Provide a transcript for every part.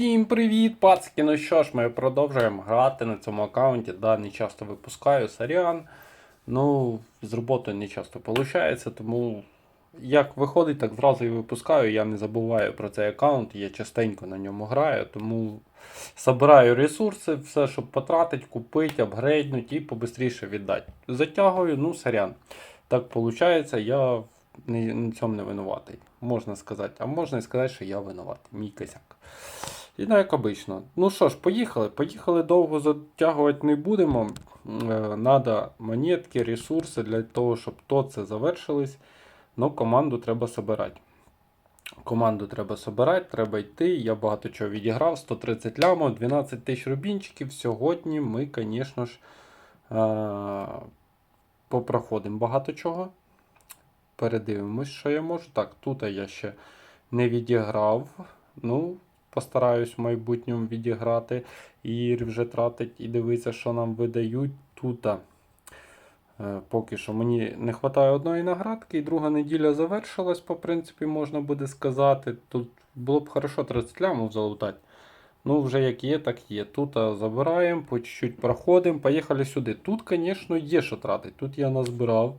Всім привіт, пацки! Ну що ж, ми продовжуємо грати на цьому аккаунті. Да, не часто випускаю сорян. Ну, з роботою не часто виходить, тому як виходить, так зразу і випускаю. Я не забуваю про цей аккаунт, я частенько на ньому граю, тому збираю ресурси, все, щоб потратити, купити, апгрейднути і побистріше віддати. Затягую, ну, сорян. Так виходить, я на цьому не винуватий. Можна сказати, а можна і сказати, що я винуватий. Мій косяк. І ну, як обично. Ну що ж, поїхали. Поїхали довго затягувати не будемо. Е, Надо монетки, ресурси для того, щоб то це завершилось. Ну, команду треба собирати. Команду треба собирати, треба йти. Я багато чого відіграв. 130 лямов, 12 тисяч рубінчиків. Сьогодні ми, звісно ж, е, попроходимо багато чого. Передивимось, що я можу. Так, тут я ще не відіграв. Ну, постараюсь в майбутньому відіграти і вже тратить і дивитися, що нам видають тут. Е, Поки що мені не вистачає одної наградки, і друга неділя завершилась, по принципі, можна буде сказати. Тут було б хорошо 30 лямів залутати. Ну, вже як є, так є. Тут забираємо, по чуть-чуть проходимо, поїхали сюди. Тут, звісно, є що тратити. Тут я назбирав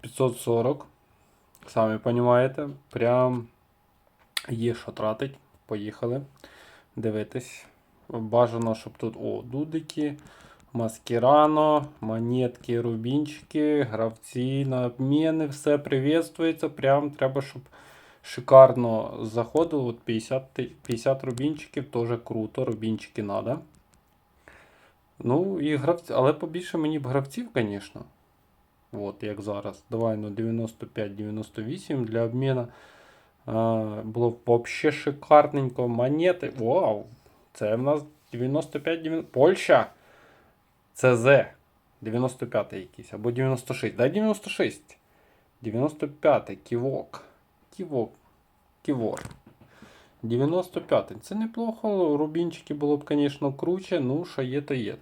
540. Самі розумієте, прям є що тратить. Поїхали. Дивитись. Бажано, щоб тут о, дудики, маскірано, монетки, рубінчики, гравці на обміни, все приветствується. Прям треба, щоб шикарно заходило. От 50, 50 рубінчиків теж круто, рубінчики треба. Ну, і гравці, але побільше мені б гравців, звісно. От, як зараз. Давай ну 95-98 для обміну. Було вообще шикарненько. Монети. Вау! Це в нас 95 90 Польща! ЦЗ. 95 якийсь. Або 96. Дай 96. 95 ківок. Ківок. Ківор. 95 Це неплохо. Рубінчики було б, звісно, круче. Ну, що є, то є.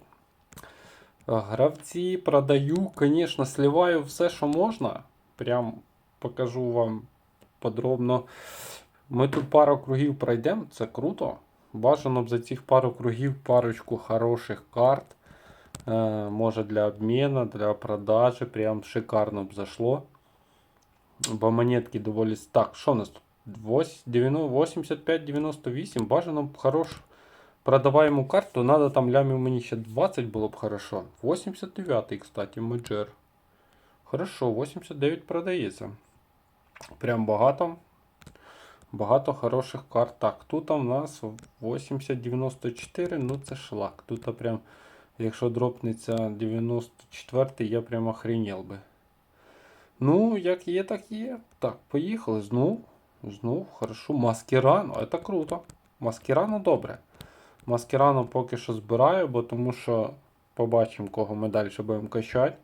Гравці продаю, звісно, сливаю все, що можна. Прям покажу вам подробно. Ми тут пару кругів пройдемо, це круто. Бажано б за цих пару кругів парочку хороших карт. Е, може для обміну, для продажі. Прям шикарно б зайшло. Бо монетки доволі. Так, що у нас тут? 85-98. Бажано б хорош. Продаваємо карту, надо там лямів мені ще 20 було б хорошо. 89-й, кстати, Меджер. Хорошо, 89 продається. Прям багато. Багато хороших карт. Так, тут у нас 80-94, ну це шлак. Тут прям, якщо дропнеться 94, я прям охренел би. Ну, як є, так є. Так, поїхали. Знов. Знов, хорошо. Маскірано, це круто. Маскірано добре. Маскірано поки що збираю, бо тому що побачимо, кого ми далі будемо качати.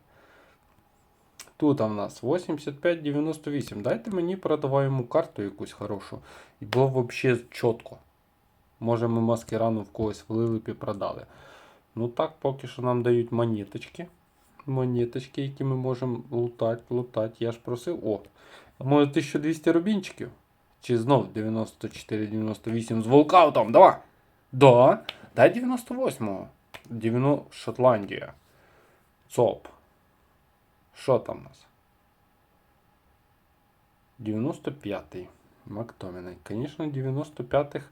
Тут у нас 85-98. Дайте мені продаваємо карту якусь хорошу. І було взагалі чітко. Може ми маскирану в когось влили б і продали. Ну так, поки що нам дають монеточки. Монеточки, які ми можемо лутати, лутати. Я ж просив. О! Може 1200 рубінчиків? Чи знов 94-98 з волкаутом? Давай! Да. Дай 98-го. 90... Шотландія. ЦОП. Що там у нас? 95-й. Мактоміний. Звісно, 95-х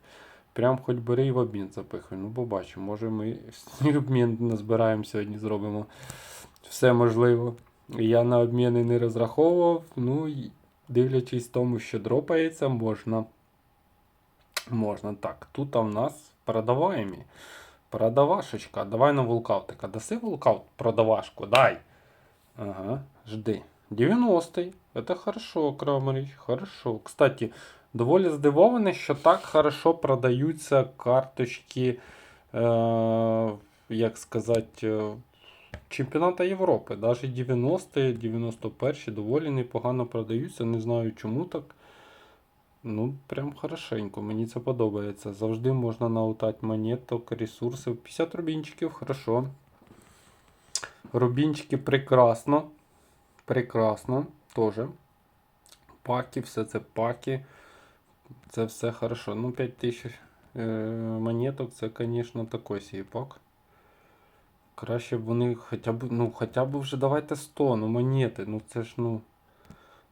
прям хоч бери і в обмін запихуй. Ну, побачимо. Може ми обмін назбираємо сьогодні, зробимо. Все можливо. Я на обміни не розраховував. Ну, дивлячись тому, що дропається, можна. Можна так. Тут у нас продаваємі. Продавашечка. Давай на вулкаутика. Даси вулкаут продавашку. Дай. Ага, жди. 90-й. Это хорошо, Крамарич. Хорошо. Кстати, доволі здивований, що так хорошо продаються карточки, е, як сказати, е, чемпіоната Європи. Навіть 90-ті, 91-ті доволі непогано продаються. Не знаю чому так. Ну, прям хорошенько, мені це подобається. Завжди можна наутати монеток, ресурсів. 50 рубінчиків, хорошо. Рубінчики прекрасно. Прекрасно. Тоже. Паки, все це паки. Це все хорошо. Ну, 5000 е, монеток це, звісно, такий сіпок. Краще б вони хоча б, ну, хоча б вже давайте 100, ну монети, ну це ж ну.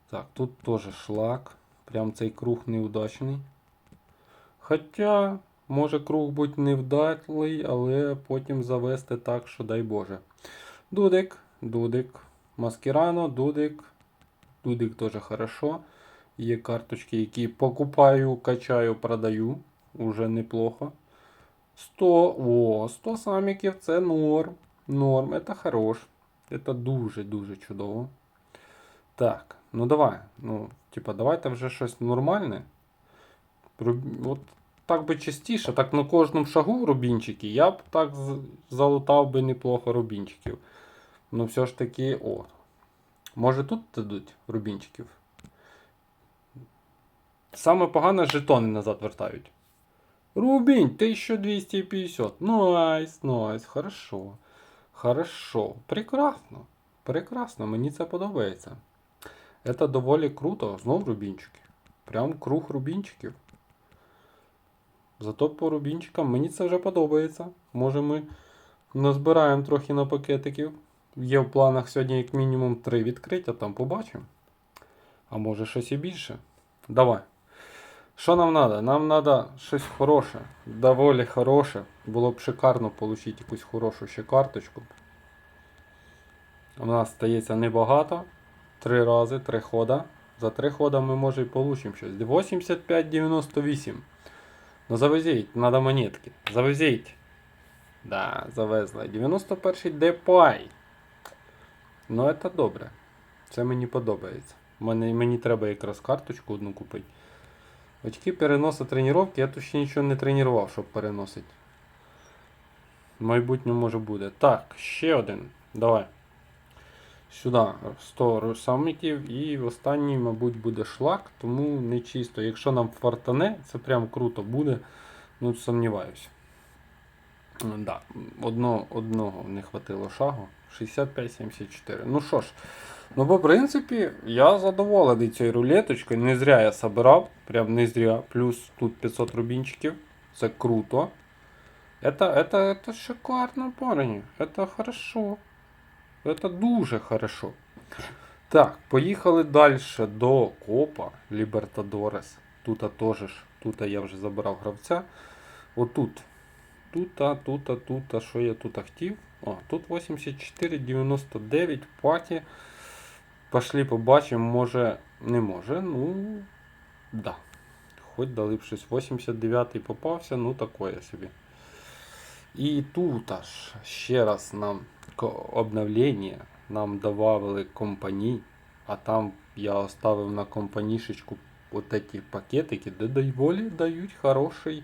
Так, тут теж шлак. Прям цей круг неудачний. Хоча, може круг бути невдалий, але потім завести так, що дай Боже. Дудик, дудик, маскірано, дудик. Дудик теж хорошо. Є карточки, які покупаю, качаю, продаю. Уже неплохо. 100, о, 100 саміків це норм. Норм, це хорош. Це дуже-дуже чудово. Так, ну давай. Ну, типа, давайте вже щось нормальне. От так би частіше, так на кожному шагу рубінчики, я б так залутав би неплохо рубінчиків. Ну все ж таки, о. Може тут дадуть рубінчиків? Саме погане жетони назад вертають. Рубінь, 1250. Найс, найс, хорошо. Хорошо. Прекрасно. Прекрасно, мені це подобається. Це доволі круто. Знов рубінчики. Прям круг рубінчиків. Зато по рубінчикам мені це вже подобається. Може ми назбираємо трохи на пакетиків. Є в планах сьогодні як мінімум 3 відкриття, там побачимо. А може щось і більше. Давай. Що нам треба? Нам треба щось хороше, доволі хороше. Було б шикарно отримати якусь хорошу ще карточку. У нас стається небагато. Три рази, три хода. За три хода ми може і получимо щось. 85-98. Ну завезіть, треба монетки. Завезіть. Да, завезли. 91-й Депай. Ну, це добре. Це мені подобається. Мені, мені треба якраз карточку одну купити. Очки переносу тренування, я тут ще нічого не тренував, щоб переносити. В майбутньому може буде. Так, ще один. Давай. Сюди 100 самітів і останній, мабуть, буде шлак, тому не чисто. Якщо нам фартане, це прям круто буде. Ну, сумніваюся. Да, одно, одного не хватило шагу. 65-74. Ну що ж, ну по принципі, я задоволений цією рулеточкою. Не зря я собирав. Прям не зря. Плюс тут 500 рубінчиків. Це круто. Это, это, это шикарно, парні. Это хорошо. Это дуже хорошо. Так, поїхали далі до Копа Лібертадорес. Тут теж ж, тут я вже забирав гравця. Отут. Тут, а, тут, а, тут, а що я тут хотів? О, тут 84,99 в паті. Пошли побачимо, може, не може. Ну, да. Хоч дали б щось. 89-й попався, ну такое собі. І тут аж ще раз нам обновлення. Нам додали компаній, а там я оставив на компанішечку от эти пакетики, де доволі дають хороший.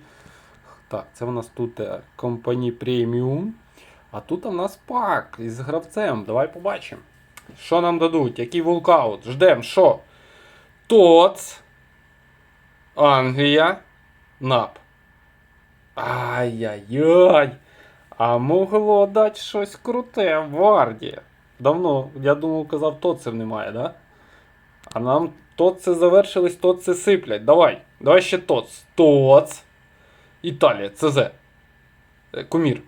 Так, це в нас тут е, компані преміум. А тут у нас пак із гравцем. Давай побачимо. Що нам дадуть? Який вулкаут? Ждем, що? Тоц. Англія. Нап. Ай-яй-яй. А могло дати щось круте Варді. Давно, я думав, казав, тоців немає, да? А нам тоци завершились, тоци сиплять. Давай. Давай ще тоц. Тоц. Італія, ЦЗ. Е, Кумір.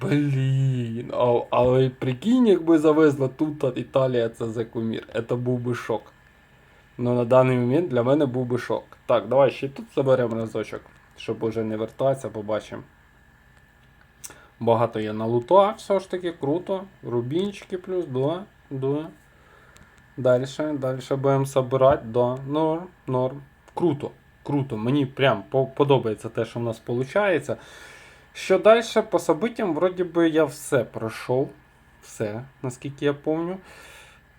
Блін, а, але прикинь, якби завезла тут Італія ЦЗ Кумір. Це був би шок. Ну на даний момент для мене був би шок. Так, давай ще тут заберемо разочок, щоб уже не вертатися, побачимо. Багато є на лута, все ж таки круто. Рубінчики плюс, да, да. Дальше, дальше будемо собирати, да. Норм, норм. Круто, круто. Мені прям подобається те, що в нас виходить. Що далі по событиям, вроді би я все пройшов. Все, наскільки я пам'ятаю.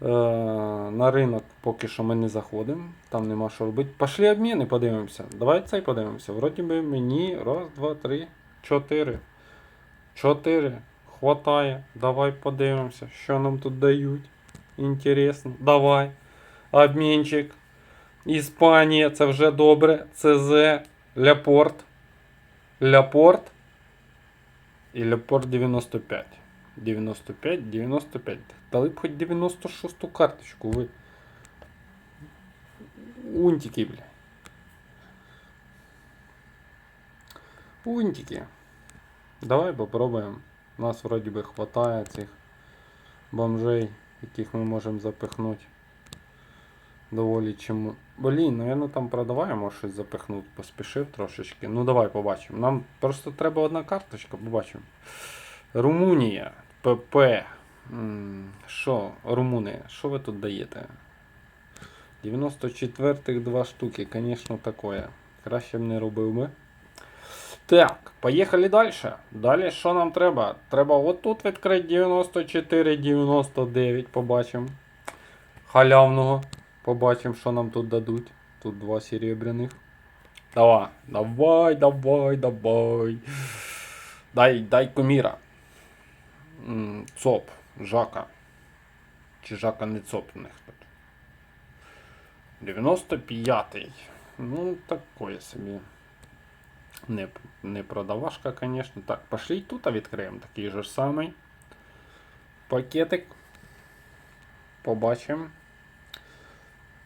Е, на ринок поки що ми не заходимо, там нема що робити. Пошли обміни, подивимося. Давай цей подивимося. Вроді би мені раз, два, три, чотири. Чотири. Хватає. Давай подивимося, що нам тут дають. Інтересно. Давай. Обмінчик. Іспанія, це вже добре. ЦЗ. Ляпорт. Ляпорт. І Ляпорт 95. 95, 95. Дали б хоч 96-ту карточку, ви. Унтики, бля. Пунтики. Давай попробуємо. У нас вроді би хватає цих бомжей, яких ми можемо запихнути. Доволі чому. Блін, напевно, там продаваємо щось запихнути, поспішив трошечки. Ну давай побачимо. Нам просто треба одна карточка, побачимо. Румунія, ПП. Що, румуни, що ви тут даєте? 94-х два штуки, звісно, такое. Краще б не робив би. Так, поїхали далі. Далі що нам треба? Треба отут відкрити 94-99, побачимо. Халявного. Побачимо, що нам тут дадуть. Тут два серебряних. Давай, давай, давай, давай. Дай, дай куміра. Цоп, жака. Чи жака не цоп у них тут. 95-й. Ну, такое собі. Не, не продавашка, конечно. Так, пошли тут відкриємо такий же самий. Пакетик. Побачимо.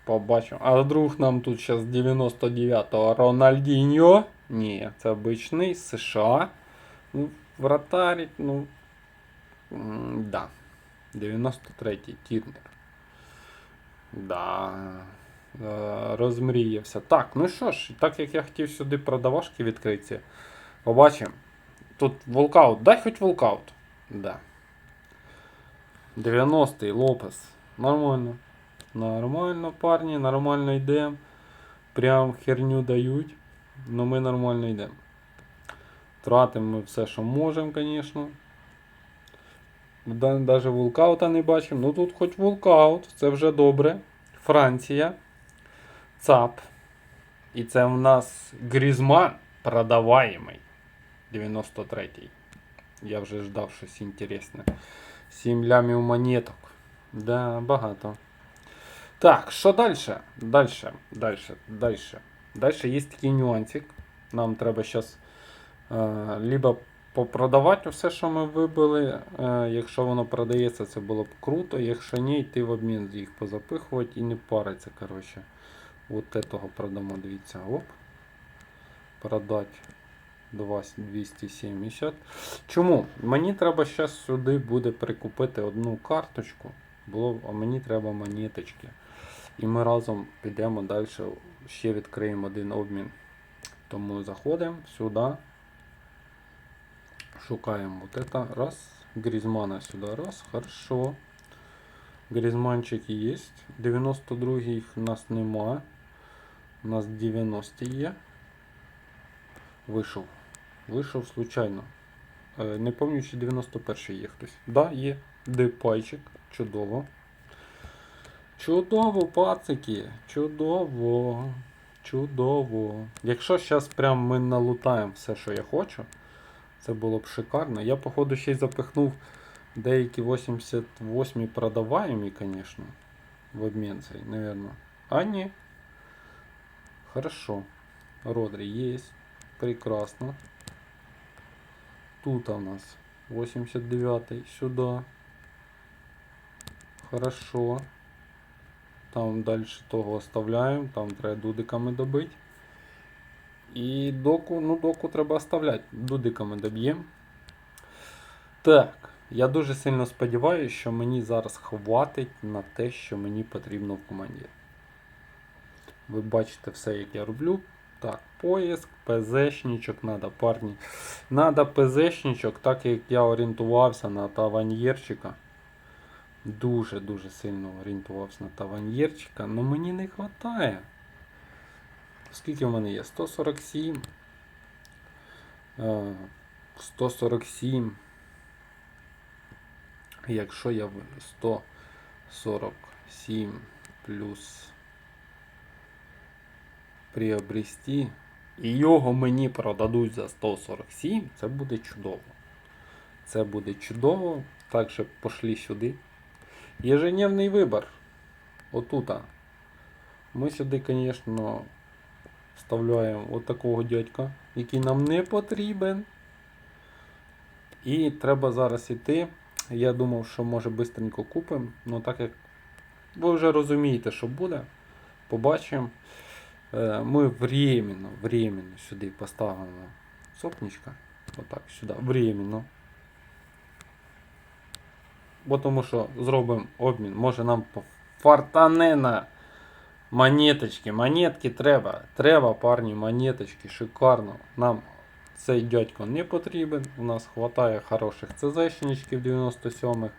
Побачимо. А вдруг нам тут зараз 99-го Рональдіньо. Ні, це обичний США. Ну, вратарь, ну. Да. 93-й Тірнер. Да. Е, Розмріявся. Так, ну що ж, так як я хотів сюди продавашки відкриті. Побачимо. Тут волкаут. Дай хоч волкаут. Да. 90-й Лопес. Нормально. Нормально, парні, нормально йдемо. Прям херню дають. Но ми нормально йдемо. Тратимо ми все, що можемо, звісно. Навіть вулкаута не бачимо. Ну тут хоч вулкаут, це вже добре. Франція. ЦАП. І це в нас Грізман продаваємий. 93-й. Я вже ждав щось інтересне. 7 лямів монеток. Да, багато. Так, що далі? Далі, далі, далі. Далі є такий нюансик. Нам треба зараз е, либо попродавати все, що ми вибили. Е, якщо воно продається, це було б круто. Якщо ні, йти в обмін їх позапихувати і не париться. коротше. От этого продамо, дивіться. Оп. Продать 20 270. Чому? Мені треба зараз сюди буде прикупити одну карточку. Було, а мені треба монеточки. І ми разом підемо далі, ще відкриємо один обмін. Тому заходимо сюди. Шукаємо вот это. Раз. Грізмана сюди. Раз. Хорошо. Грізманчики є. 92 їх у нас нема. У нас 90 є. Вийшов. Вийшов случайно. Е, Не пам'ятаю, чи 91 є хтось. Да, є. Депайчик. Чудово. Чудово, пацики. Чудово. Чудово. Якщо зараз прям ми налутаємо все, що я хочу, це було б шикарно. Я, походу, ще й запихнув деякі 88 продаваємі, звісно. В обмін цей, наверное. А ні. Хорошо. Родрі есть. Прекрасно. Тут у нас 89 сюда. Хорошо. Там дальше того оставляємо. Там треба дудиками добити. І доку, ну доку треба оставляти. Дудиками доб'ємо. Так, я дуже сильно сподіваюся, що мені зараз хватить на те, що мені потрібно в команді. Ви бачите все, як я роблю. Так, поїзд, ПЗшничок треба, парні. Надо ПЗшничок, так як я орієнтувався на таваньєрчика. Дуже-дуже сильно орієнтувався на таваньєрчика, але мені не вистачає. Скільки в мене є? 147. Е, 147. Якщо я в 147 плюс приобрести, і його мені продадуть за 147, це буде чудово. Це буде чудово. Так що пошли сюди. Ежедневний вибір. Отута. Ми сюди, звісно, вставляємо от такого дядька, який нам не потрібен. І треба зараз іти. Я думав, що може бистренько купимо, але так як ви вже розумієте, що буде, побачимо. Е, Ми временно, временно сюди поставимо Сопничка. Отак, сюди. Временно. Бо тому що зробимо обмін. Може нам фартане на монеточки. Монетки треба. Треба, парні, монеточки. Шикарно. Нам цей дядько не потрібен. У нас вистачає хороших ЦЗшничків 97-х.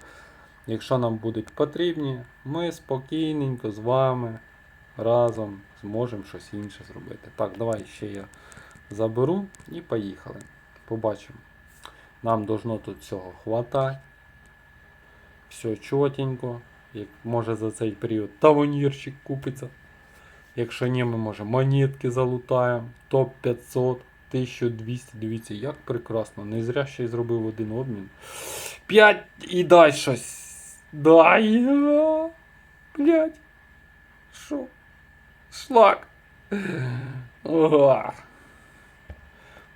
Якщо нам будуть потрібні, ми спокійненько з вами разом зможемо щось інше зробити. Так, давай ще я заберу і поїхали. Побачимо. Нам должно тут всього хватати. Все чотенько. Як може за цей період тавонірчик купиться. Якщо ні, ми може монетки залутаємо. Топ 500, 1200. Дивіться, як прекрасно. Не зря ще й зробив один обмін. 5 і дай щось. Дай. Блять. Що? Шлак. Ого.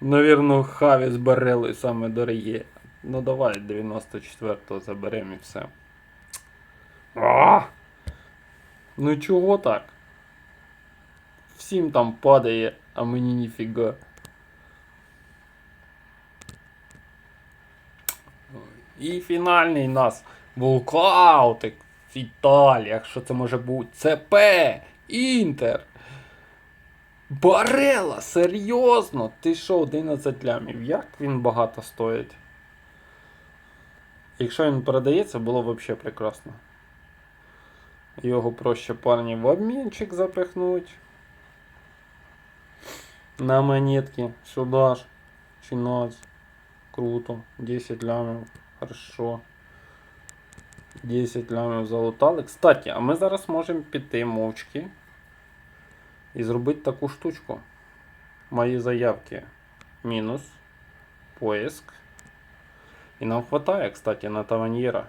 Навірно, Хаві з Барели саме дорогі. Ну давай 94-го заберемо і все. А! Ну чого так? Всім там падає, а мені ніфіга. І фінальний нас Вулкаутик в Італії. Якщо це може бути ЦП, Інтер. Барела, серйозно? Ти що, 11 лямів? Як він багато стоїть? Якщо він продається, було б взагалі прекрасно. Його проще парні в обмінчик запихнуть. На монетки. Сюда ж. Чинать. Круто. 10 лямів. Хорошо. 10 лямів залутали. Кстати, а ми зараз можемо піти мовчки і зробити таку штучку. Мої заявки. Мінус. Поиск. І нам хватає, кстати, на таваньєра.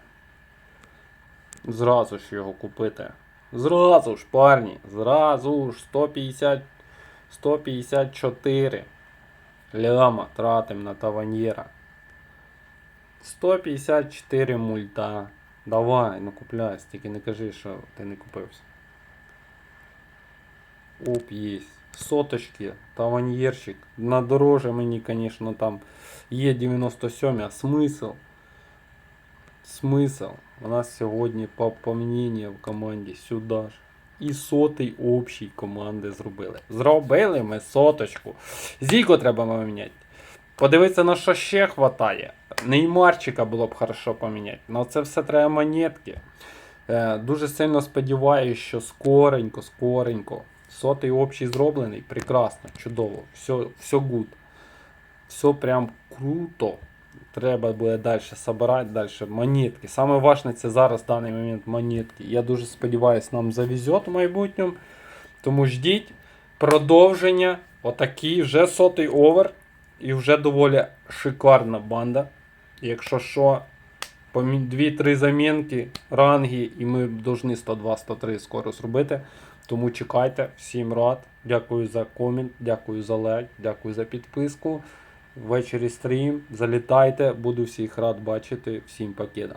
Зразу ж його купити. Зразу ж, парні. Зразу ж 150. 154 ляма тратим на таваньєра. 154 мульта. Давай, ну купляй, тільки не кажи, що ти не купився. Оп, єсть. Соточки, таваньєрчик. На дороже мені, звісно, там є 97, а смисл? Смисл? У нас сьогодні поповнення в команді сюди ж. І сотий общий команди зробили. Зробили ми соточку. Зіко треба поміняти. Подивитися, на що ще хватає. Неймарчика було б хорошо поміняти. Але це все треба монетки. Е, дуже сильно сподіваюся, що скоренько, скоренько. Сотий общий зроблений. Прекрасно, чудово. Все, все good. Все прям круто. Треба буде далі збирати, далі монетки. Саме важне це зараз в даний момент монетки. Я дуже сподіваюся, нам завезет в майбутньому. Тому ждіть продовження. Отакий вже сотий овер. І вже доволі шикарна банда. Якщо що, 2-3 замінки, ранги, і ми повинні 102-103 скоро зробити. Тому чекайте, всім рад. Дякую за комент, дякую за лайк, дякую за підписку. Ввечері стрім. Залітайте, буду всіх рад бачити. Всім покида.